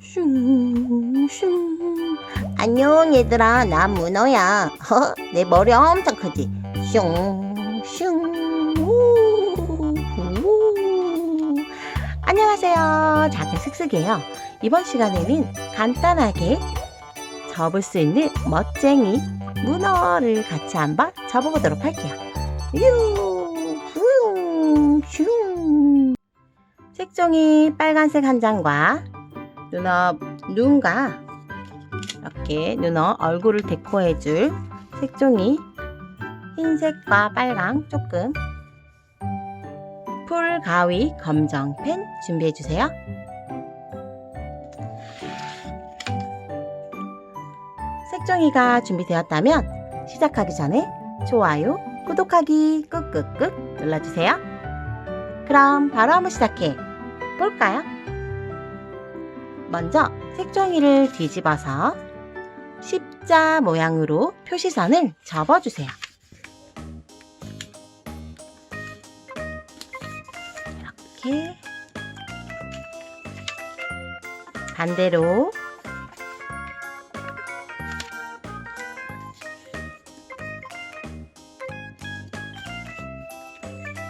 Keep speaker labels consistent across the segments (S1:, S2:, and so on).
S1: 슝슝 안녕 얘들아. 나 문어야. 허, 내 머리 엄청 크지? 슝슝. 우, 우. 안녕하세요. 작은 슥슥이에요. 이번 시간에는 간단하게 접을 수 있는 멋쟁이 문어를 같이 한번 접어보도록 할게요. 유, 후용, 슝. 색종이 빨간색 한 장과 눈어 눈과 이렇게 눈어 얼굴을 데코해줄 색종이 흰색과 빨강 조금 풀 가위 검정 펜 준비해 주세요. 색종이가 준비되었다면 시작하기 전에 좋아요, 구독하기 꾹꾹꾹 눌러주세요. 그럼 바로 한번 시작해 볼까요? 먼저 색종이를 뒤집어서 십자 모양으로 표시선을 접어주세요. 이렇게 반대로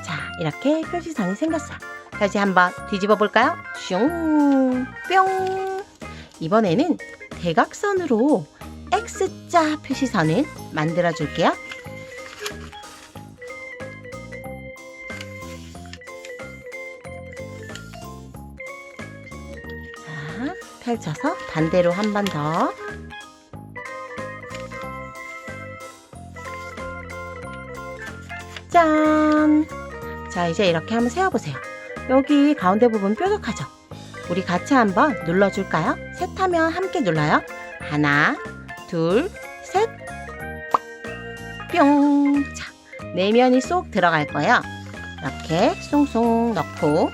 S1: 자 이렇게 표시선이 생겼어요. 다시 한번 뒤집어 볼까요? 슝, 뿅. 이번에는 대각선으로 X자 표시선을 만들어 줄게요. 자, 펼쳐서 반대로 한 번 더. 짠! 자, 이제 이렇게 한번 세워보세요. 여기 가운데 부분 뾰족하죠? 우리 같이 한번 눌러줄까요? 셋 하면 함께 눌러요. 하나, 둘, 셋. 뿅. 자, 내면이 쏙 들어갈 거예요. 이렇게 쏙쏙 넣고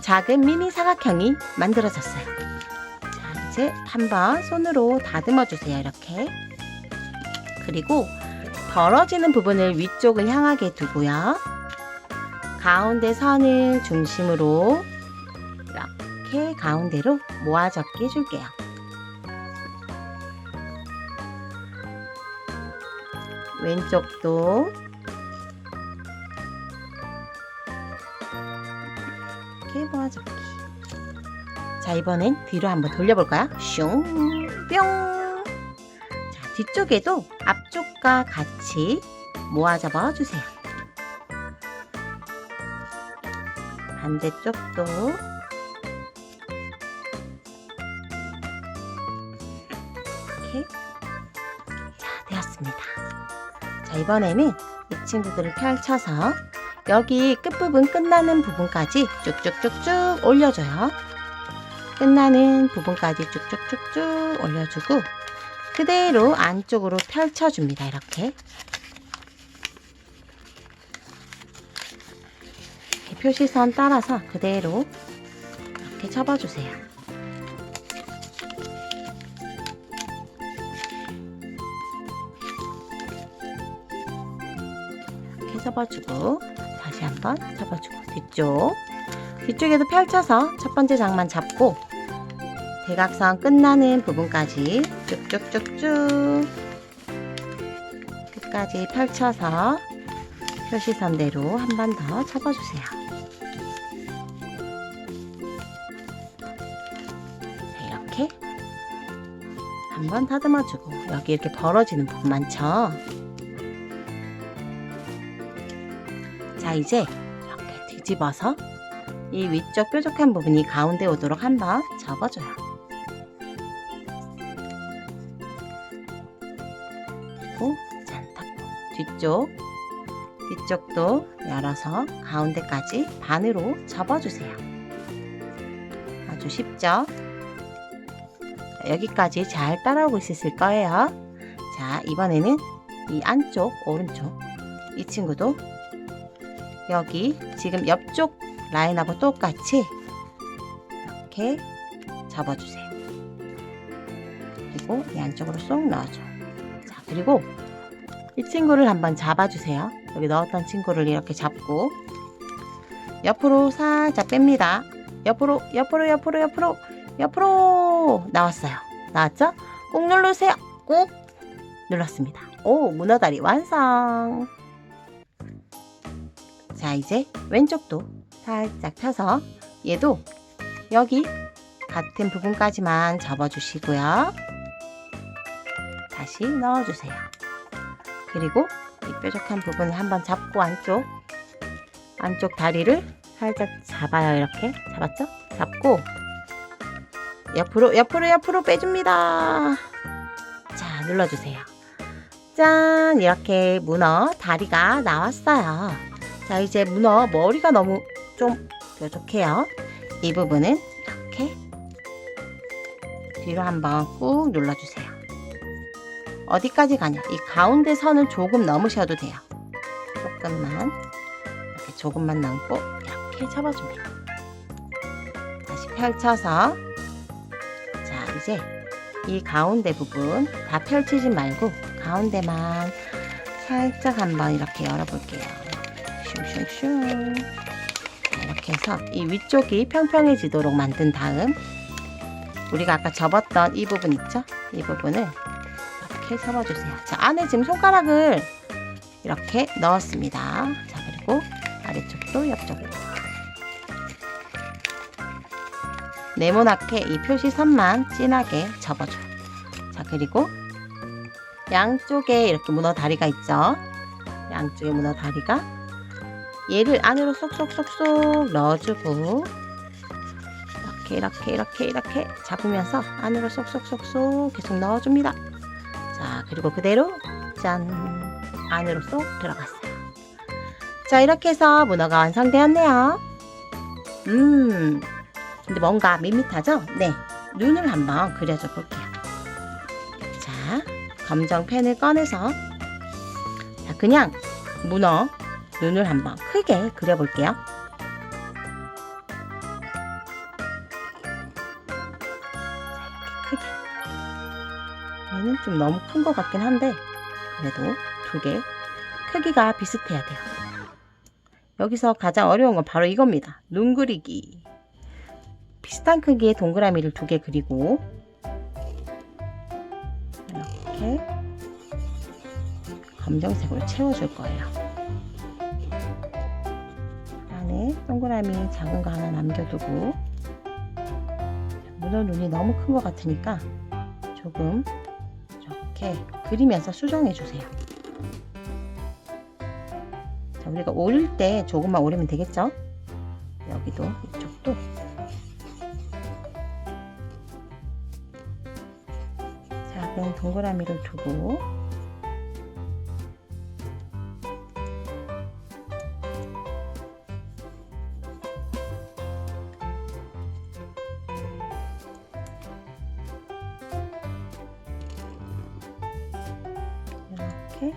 S1: 작은 미니 사각형이 만들어졌어요. 자, 이제 한번 손으로 다듬어 주세요. 이렇게. 그리고 벌어지는 부분을 위쪽을 향하게 두고요. 가운데 선을 중심으로 이렇게 가운데로 모아 접기 해줄게요. 왼쪽도 이렇게 모아 접기. 자, 이번엔 뒤로 한번 돌려볼까요? 슝, 뿅. 자, 뒤쪽에도 앞쪽과 같이 모아 접어 주세요. 반대쪽도 이렇게 자 되었습니다. 자 이번에는 이 친구들을 펼쳐서 여기 끝부분 끝나는 부분까지 쭉쭉쭉쭉 올려줘요. 끝나는 부분까지 쭉쭉쭉쭉 올려주고 그대로 안쪽으로 펼쳐줍니다. 이렇게 표시선 따라서 그대로 이렇게 접어주세요. 이렇게 접어주고 다시 한번 접어주고 뒤쪽 뒤쪽에도 펼쳐서 첫 번째 장만 잡고 대각선 끝나는 부분까지 쭉쭉쭉쭉 끝까지 펼쳐서 표시선대로 한 번 더 접어주세요. 한번 다듬어주고 여기 이렇게 벌어지는 부분 많죠? 자 이제 이렇게 뒤집어서 이 위쪽 뾰족한 부분이 가운데 오도록 한번 접어줘요. 그리고 짠 닫고 뒤쪽 뒤쪽도 열어서 가운데까지 반으로 접어주세요. 아주 쉽죠? 자, 여기까지 잘 따라오고 있을 거예요. 자, 이번에는 이 안쪽, 오른쪽 이 친구도 여기 지금 옆쪽 라인하고 똑같이 이렇게 접어주세요. 그리고 이 안쪽으로 쏙 넣어줘. 자, 그리고 이 친구를 한번 잡아주세요. 여기 넣었던 친구를 이렇게 잡고 옆으로 살짝 뺍니다. 옆으로, 옆으로, 옆으로, 옆으로 옆으로 나왔어요. 나왔죠? 꾹 누르세요. 꾹 눌렀습니다. 오, 문어다리 완성. 자, 이제 왼쪽도 살짝 펴서 얘도 여기 같은 부분까지만 접어주시고요. 다시 넣어주세요. 그리고 이 뾰족한 부분을 한번 잡고 안쪽 안쪽 다리를 살짝 잡아요. 이렇게 잡았죠? 잡고 옆으로 옆으로 옆으로 빼줍니다. 자, 눌러주세요. 짠! 이렇게 문어 다리가 나왔어요. 자, 이제 문어 머리가 너무 좀 뾰족해요. 이 부분은 이렇게 뒤로 한번 꾹 눌러주세요. 어디까지 가냐? 이 가운데 선을 조금 넘으셔도 돼요. 조금만 이렇게 조금만 넘고 이렇게 접어줍니다. 다시 펼쳐서 자 이제 이 가운데 부분 다 펼치지 말고 가운데만 살짝 한번 이렇게 열어볼게요. 슝슝슝 자, 이렇게 해서 이 위쪽이 평평해지도록 만든 다음 우리가 아까 접었던 이 부분 있죠? 이 부분을 이렇게 접어주세요. 자, 안에 지금 손가락을 이렇게 넣었습니다. 자, 그리고 아래쪽도 옆쪽으 네모나게 이 표시선만 진하게 접어줘요. 자, 그리고 양쪽에 이렇게 문어 다리가 있죠? 양쪽에 문어 다리가 얘를 안으로 쏙쏙쏙쏙 넣어주고 이렇게 이렇게 이렇게 이렇게 잡으면서 안으로 쏙쏙쏙쏙 계속 넣어줍니다. 자, 그리고 그대로 짠 안으로 쏙 들어갔어요. 자, 이렇게 해서 문어가 완성되었네요. 음, 근데 뭔가 밋밋하죠? 네, 눈을 한번 그려줘 볼게요. 자, 검정 펜을 꺼내서 자, 그냥 문어 눈을 한번 크게 그려볼게요. 크게. 얘는 좀 너무 큰 것 같긴 한데 그래도 두 개 크기가 비슷해야 돼요. 여기서 가장 어려운 건 바로 이겁니다. 눈 그리기. 비슷한 크기의 동그라미를 두 개 그리고 이렇게 검정색으로 채워줄 거예요. 안에 동그라미 작은 거 하나 남겨두고 문어 눈이 너무 큰 것 같으니까 조금 이렇게 그리면서 수정해 주세요. 자, 우리가 오릴 때 조금만 오리면 되겠죠? 여기도 이쪽도 작은 동그라미를 두고 이렇게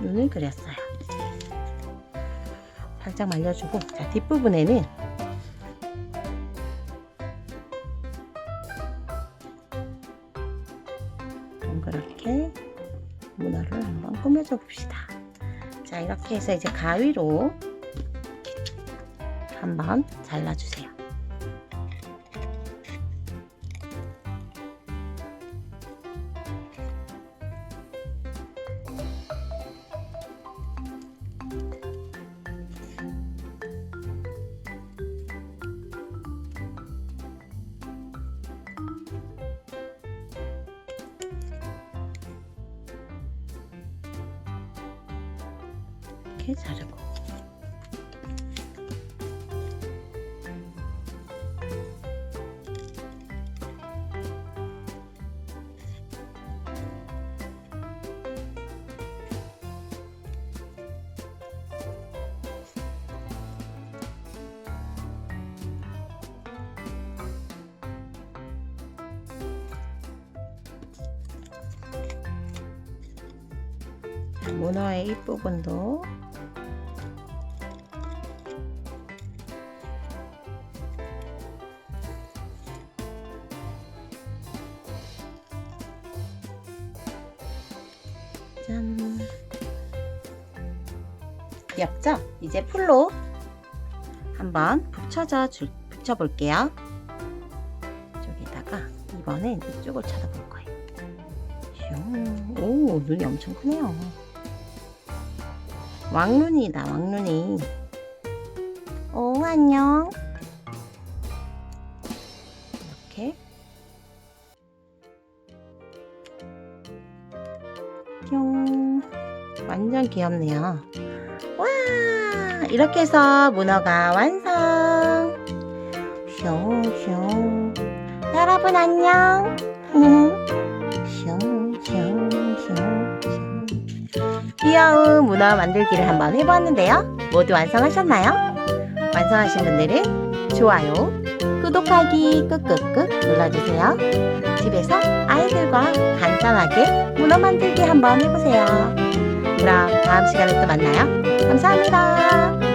S1: 눈을 그렸어요. 살짝 말려주고 자 뒷부분에는 한번 꾸며줘 봅시다. 자 이렇게 해서 이제 가위로 한번 잘라주세요. 이렇게 자르고. 자, 문어의 윗부분도 짠. 귀엽죠? 이제 풀로 한번 붙여줘 줄, 붙여볼게요. 저기다가 이번엔 이쪽을 쳐다볼 거예요. 슝. 오, 눈이 엄청 크네요. 왕눈이다, 왕눈이. 오, 안녕. 완전 귀엽네요. 와! 이렇게 해서 문어가 완성! 슝슝. 여러분 안녕! 슝슝슝슝. 귀여운 문어 만들기를 한번 해보았는데요. 모두 완성하셨나요? 완성하신 분들은 좋아요, 구독하기 끄끄끄 눌러주세요. 집에서 아이들과 간단하게 문어 만들기 한번 해보세요. 그럼 다음 시간에 또 만나요. 감사합니다.